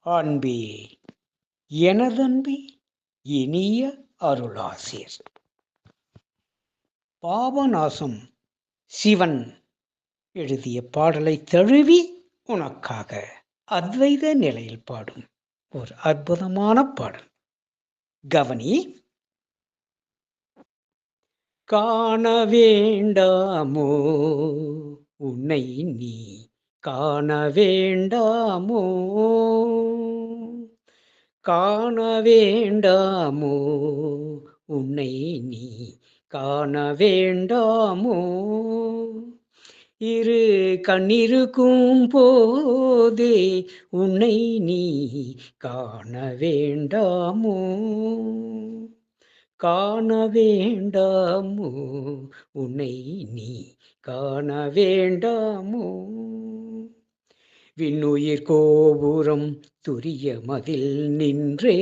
அன்பே எனதன்பி இனிய அருளாசிர். பாபநாசம் சிவன் எழுதிய பாடலை தழுவி உனக்காக அத்வைத நிலையில் பாடும் ஒரு அற்புதமான பாடல். கவனி காண வேண்டாமோ உன்னை நீ காண வேண்டாமோ? காண வேண்டாமோ? உன்னை நீ காண வேண்டாமோ? இரு கண்ணிருக்கும் போதே உன்னை நீ காண வேண்டாமோ? காண வேண்டாமோ? உன்னை நீ காண வேண்டாமோ? விண்ணுயிர் கோபுரம் துரிய மதில் நின்றே.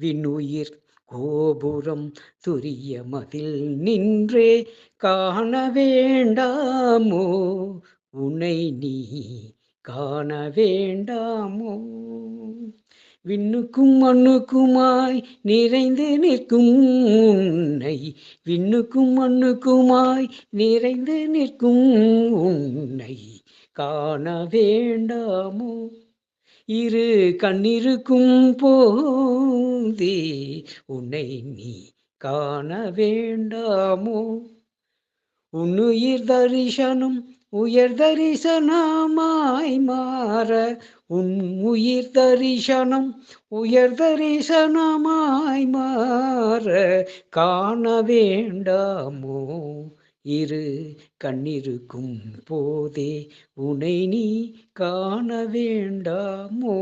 விண்ணுயிர் கோபுரம் துரிய மதில் நின்றே. காண வேண்டாமோ? உன்னை நீ காண வேண்டாமோ? விண்ணுக்கும் மண்ணுக்குமாய் நிறைந்து நிற்கும் உன்னை. விண்ணுக்கும் மண்ணுக்குமாய் நிறைந்து நிற்கும் உன்னை. காண வேண்டாமோ? இரு கண்ணிருக்கும் போதே உன்னை நீ காண வேண்டாமோ? உன்னுயிர் தரிசனம் உயர் தரிசனமாய் மாற உன் உயிர் தரிசனம் உயர் தரிசனமாய் மாற காண வேண்டாமோ? இரு கண்ணிருக்கும் போதே உனை நீ காண வேண்டாமோ?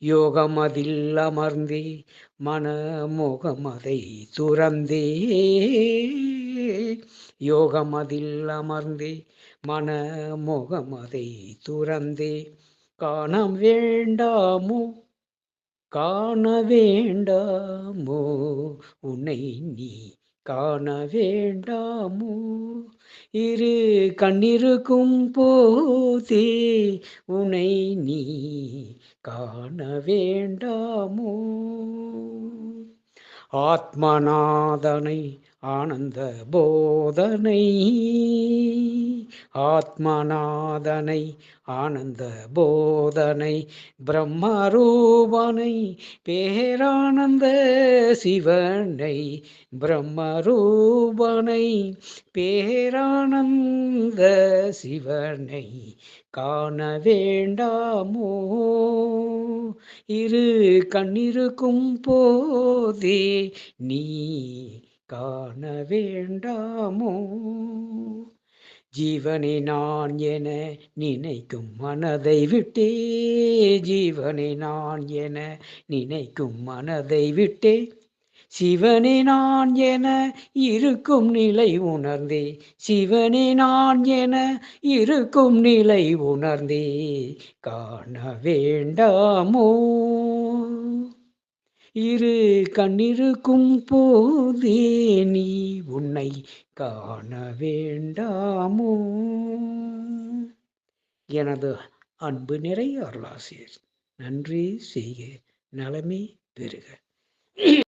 யோகமதில் அமர்ந்தே மனமோகமதை துறந்தே. யோகமதில் அமர்ந்தே மனமோகமதை துறந்தே. காண வேண்டாமோ? காண வேண்டாமோ? உன்னை நீ காண வேண்டாமோ? இரு கண்ணிருக்கும் போதே உனை நீ காண வேண்டாமோ? ஆத்மநாதனை ஆனந்த போதனை ஆத்மநாதனை ஆனந்த போதனை பிரம்மரூபனை பேரானந்த சிவனை பிரம்மரூபனை பேரானந்த சிவனை காண வேண்டாமோ? இரு கண்ணிருக்கும் போதே நீ காண வேண்டாமோ? ஜீவனை நான் என நினைக்கும் மனதை விட்டே ஜீவனை நான் என நினைக்கும் மனதை விட்டே சிவனே நான் என இருக்கும் நிலை உணர்ந்தே சிவனே நான் என இருக்கும் நிலை உணர்ந்தே காண வேண்டாமோ? இரு கண்ணிருக்கும் போதே நீ உன்னை காண வேண்டாமோ? எனது அன்பு நிறை அருளாசிரியர் நன்றி செய்க நலமே பெறுக